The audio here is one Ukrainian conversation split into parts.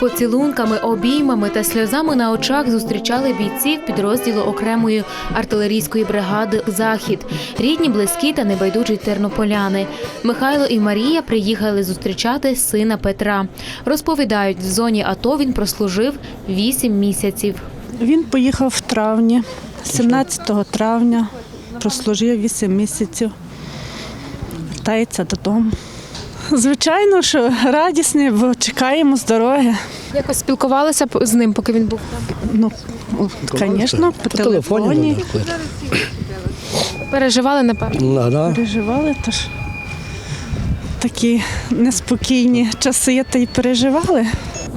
Поцілунками, обіймами та сльозами на очах зустрічали бійців підрозділу окремої артилерійської бригади Захід, рідні, близькі та небайдужі тернополяни. Михайло і Марія приїхали зустрічати сина Петра. Розповідають, в зоні АТО він прослужив 8 місяців. Він поїхав в травні, 17 травня, прослужив 8 місяців, вертається додому. Звичайно, що радісний, бо чекаємо з дороги. Якось спілкувалися з ним, поки він був там. Ну, звісно, по телефоні Переживали, напевно. Ну, да. переживали, тож такі неспокійні часи та й переживали.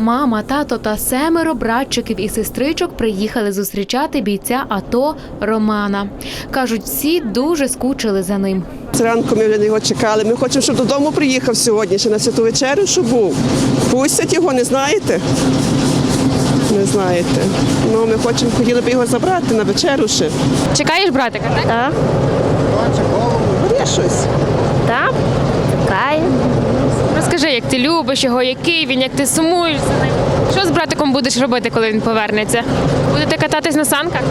Мама, тато та семеро братчиків і сестричок приїхали зустрічати бійця АТО Романа. Кажуть, всі дуже скучили за ним. Зранку ми вже на його чекали. Ми хочемо, щоб додому приїхав сьогодні, ще на святу вечерю, щоб був. Пустять його, не знаєте? Не знаєте. Ну, ми хочемо, хотіли б його забрати на вечерю ще. Чекаєш братика, так? Так, Є щось. так, чекає. Розкажи, як ти любиш його, який він, як ти сумуєш за ним. Що з братиком будеш робити, коли він повернеться? Будете кататись на санках?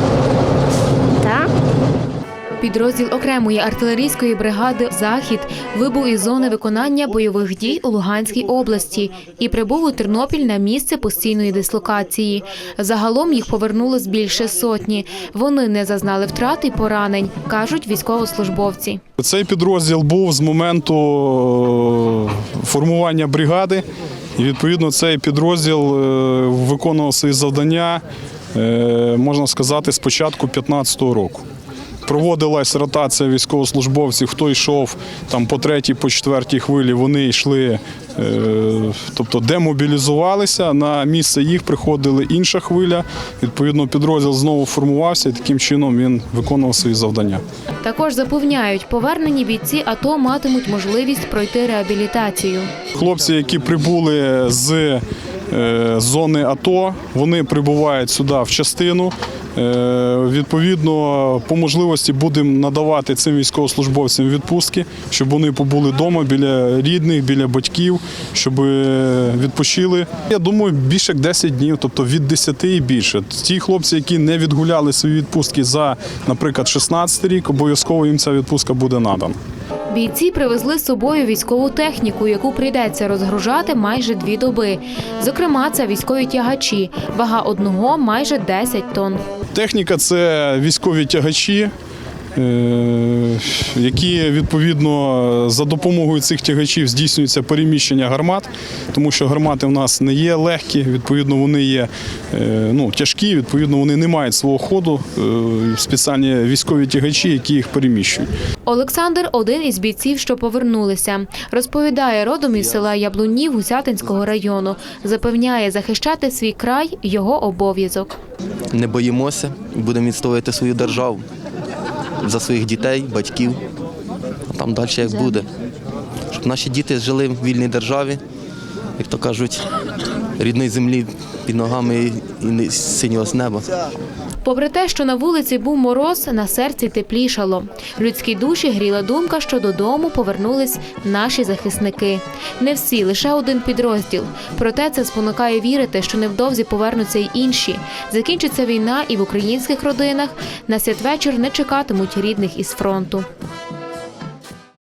Підрозділ окремої артилерійської бригади Захід вибув із зони виконання бойових дій у Луганській області і прибув у Тернопіль на місце постійної дислокації. Загалом їх повернулось більше сотні. Вони не зазнали втрат і поранень, кажуть військовослужбовці. Цей підрозділ був з моменту е, формування бригади, і відповідно цей підрозділ е, виконував свої завдання, е, можна сказати, з початку 2015 року. Проводилась ротація військовослужбовців, хто йшов там по третій, по четвертій хвилі, вони йшли, е, тобто демобілізувалися. На місце їх приходила інша хвиля. Відповідно, підрозділ знову формувався і таким чином він виконував свої завдання. Також запевняють, повернені бійці АТО матимуть можливість пройти реабілітацію. Хлопці, які прибули з е, зони АТО, вони прибувають сюди в частину. Е, Відповідно, по можливості будемо надавати цим військовослужбовцям відпустки, щоб вони побули вдома біля рідних, біля батьків, щоб е, відпочили. Я думаю, більше як 10 днів, тобто від 10 і більше. Ті хлопці, які не відгуляли свої відпустки за, наприклад, 16 рік, обов'язково їм ця відпустка буде надана. Бійці привезли з собою військову техніку, яку прийдеться розгружати майже дві доби. Зокрема, це військові тягачі. Вага одного майже 10 тонн. Техніка це військові тягачі, які відповідно за допомогою цих тягачів здійснюється переміщення гармат, тому що гармати в нас не є легкі, відповідно, вони є е, ну, тяжкі, відповідно, вони не мають свого ходу. е, Спеціальні військові тягачі, які їх переміщують. Олександр один із бійців, що повернулися. Розповідає родом із села Яблунів Гусятинського району. Запевняє, захищати свій край його обов'язок. не боїмося будемо відстоювати свою державу за своїх дітей, батьків. А там далі як буде. Щоб наші діти жили в вільній державі, як то кажуть, рідної землі під ногами і синього з неба. Попри те, що на вулиці був мороз, на серці теплішало. Людські душі гріла думка, що додому повернулись наші захисники. Не всі, лише один підрозділ. Проте це спонукає вірити, що невдовзі повернуться й інші. Закінчиться війна, і в українських родинах на святвечір не чекатимуть рідних із фронту.